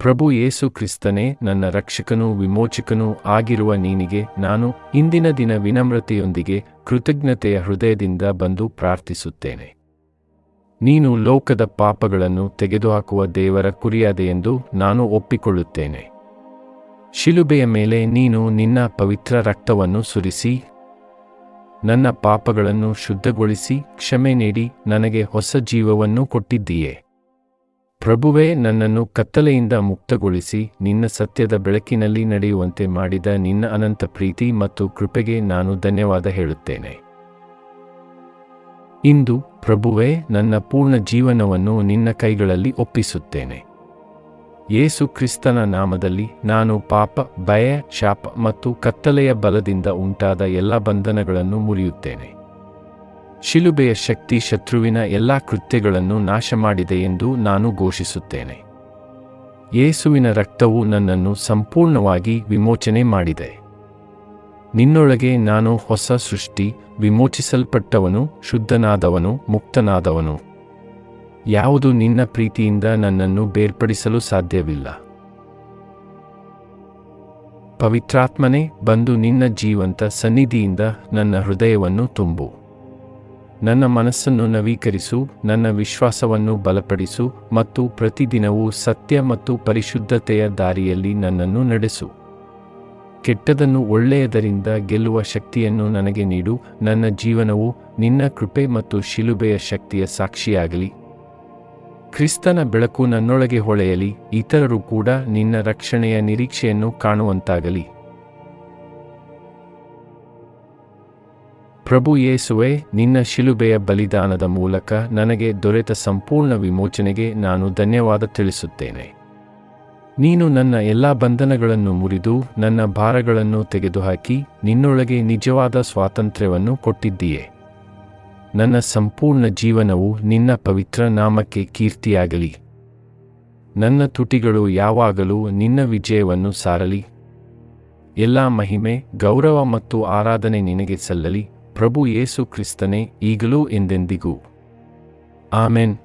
ಪ್ರಭು ಯೇಸು ಕ್ರಿಸ್ತನೇ, ನನ್ನ ರಕ್ಷಕನೂ ವಿಮೋಚಕನೂ ಆಗಿರುವ ನೀನಿಗೆ ನಾನು ಇಂದಿನ ದಿನ ವಿನಮ್ರತೆಯೊಂದಿಗೆ ಕೃತಜ್ಞತೆಯ ಹೃದಯದಿಂದ ಬಂದು ಪ್ರಾರ್ಥಿಸುತ್ತೇನೆ. ನೀನು ಲೋಕದ ಪಾಪಗಳನ್ನು ತೆಗೆದುಹಾಕುವ ದೇವರ ಕುರಿಯಾದೆಯೆಂದು ನಾನು ಒಪ್ಪಿಕೊಳ್ಳುತ್ತೇನೆ. ಶಿಲುಬೆಯ ಮೇಲೆ ನೀನು ನಿನ್ನ ಪವಿತ್ರ ರಕ್ತವನ್ನು ಸುರಿಸಿ, ನನ್ನ ಪಾಪಗಳನ್ನು ಶುದ್ಧಗೊಳಿಸಿ, ಕ್ಷಮೆ ನೀಡಿ, ನನಗೆ ಹೊಸ ಜೀವವನ್ನು ಕೊಟ್ಟಿದ್ದೀಯೆ. ಪ್ರಭುವೇ ನನ್ನನ್ನು ಕತ್ತಲೆಯಿಂದ ಮುಕ್ತಗೊಳಿಸಿ ನಿನ್ನ ಸತ್ಯದ ಬೆಳಕಿನಲ್ಲಿ ನಡೆಯುವಂತೆ ಮಾಡಿದ ನಿನ್ನ ಅನಂತ ಪ್ರೀತಿ ಮತ್ತು ಕೃಪೆಗೆ ನಾನು ಧನ್ಯವಾದ ಹೇಳುತ್ತೇನೆ. ಇಂದು ಪ್ರಭುವೇ ನನ್ನ ಪೂರ್ಣ ಜೀವನವನ್ನು ನಿನ್ನ ಕೈಗಳಲ್ಲಿ ಒಪ್ಪಿಸುತ್ತೇನೆ. ಯೇಸು ಕ್ರಿಸ್ತನ ನಾಮದಲ್ಲಿ ನಾನು ಪಾಪ, ಭಯ, ಶಾಪ ಮತ್ತು ಕತ್ತಲೆಯ ಬಲದಿಂದ ಉಂಟಾದ ಎಲ್ಲ ಬಂಧನಗಳನ್ನು ಮುರಿಯುತ್ತೇನೆ. ಶಿಲುಬೆಯ ಶಕ್ತಿ ಶತ್ರುವಿನ ಎಲ್ಲಾ ಕೃತ್ಯಗಳನ್ನು ನಾಶ ಮಾಡಿದೆ ಎಂದು ನಾನು ಘೋಷಿಸುತ್ತೇನೆ. ಯೇಸುವಿನ ರಕ್ತವು ನನ್ನನ್ನು ಸಂಪೂರ್ಣವಾಗಿ ವಿಮೋಚನೆ ಮಾಡಿದೆ. ನಿನ್ನೊಳಗೆ ನಾನು ಹೊಸ ಸೃಷ್ಟಿ, ವಿಮೋಚಿಸಲ್ಪಟ್ಟವನು, ಶುದ್ಧನಾದವನು, ಮುಕ್ತನಾದವನು. ಯಾವುದು ನಿನ್ನ ಪ್ರೀತಿಯಿಂದ ನನ್ನನ್ನು ಬೇರ್ಪಡಿಸಲು ಸಾಧ್ಯವಿಲ್ಲ. ಪವಿತ್ರಾತ್ಮನೇ, ಬಂದು ನಿನ್ನ ಜೀವಂತ ಸನ್ನಿಧಿಯಿಂದ ನನ್ನ ಹೃದಯವನ್ನು ತುಂಬು. ನನ್ನ ಮನಸ್ಸನ್ನು ನವೀಕರಿಸು, ನನ್ನ ವಿಶ್ವಾಸವನ್ನು ಬಲಪಡಿಸು ಮತ್ತು ಪ್ರತಿದಿನವೂ ಸತ್ಯ ಮತ್ತು ಪರಿಶುದ್ಧತೆಯ ದಾರಿಯಲ್ಲಿ ನನ್ನನ್ನು ನಡೆಸು. ಕೆಟ್ಟದನ್ನು ಒಳ್ಳೆಯದರಿಂದ ಗೆಲ್ಲುವ ಶಕ್ತಿಯನ್ನು ನನಗೆ ನೀಡು, ನನ್ನ ಜೀವನವು ನಿನ್ನ ಕೃಪೆ ಮತ್ತು ಶಿಲುಬೆಯ ಶಕ್ತಿಯ ಸಾಕ್ಷಿಯಾಗಲಿ. ಕ್ರಿಸ್ತನ ಬೆಳಕು ನನ್ನೊಳಗೆ ಹೊಳೆಯಲಿ, ಇತರರು ಕೂಡ ನಿನ್ನ ರಕ್ಷಣೆಯ ನಿರೀಕ್ಷೆಯನ್ನು ಕಾಣುವಂತಾಗಲಿ. ಪ್ರಭು ಯೇಸುವೆ, ನಿನ್ನ ಶಿಲುಬೆಯ ಬಲಿದಾನದ ಮೂಲಕ ನನಗೆ ದೊರೆತ ಸಂಪೂರ್ಣ ವಿಮೋಚನೆಗೆ ನಾನು ಧನ್ಯವಾದ ತಿಳಿಸುತ್ತೇನೆ. ನೀನು ನನ್ನ ಎಲ್ಲ ಬಂಧನಗಳನ್ನು ಮುರಿದು ನನ್ನ ಭಾರಗಳನ್ನು ತೆಗೆದುಹಾಕಿ ನಿನ್ನೊಳಗೆ ನಿಜವಾದ ಸ್ವಾತಂತ್ರ್ಯವನ್ನು ಕೊಟ್ಟಿದ್ದೀಯೆ. ನನ್ನ ಸಂಪೂರ್ಣ ಜೀವನವು ನಿನ್ನ ಪವಿತ್ರ ನಾಮಕ್ಕೆ ಕೀರ್ತಿಯಾಗಲಿ. ನನ್ನ ತುಟಿಗಳು ಯಾವಾಗಲೂ ನಿನ್ನ ವಿಜಯವನ್ನು ಸಾರಲಿ. ಎಲ್ಲ ಮಹಿಮೆ, ಗೌರವ ಮತ್ತು ಆರಾಧನೆ ನಿನಗೆ ಸಲ್ಲಲಿ. ಪ್ರಭು ಯೇಸು ಕ್ರಿಸ್ತನೇ ಈಗಲೂ ಎಂದೆಂದಿಗೂ. ಆಮೆನ್.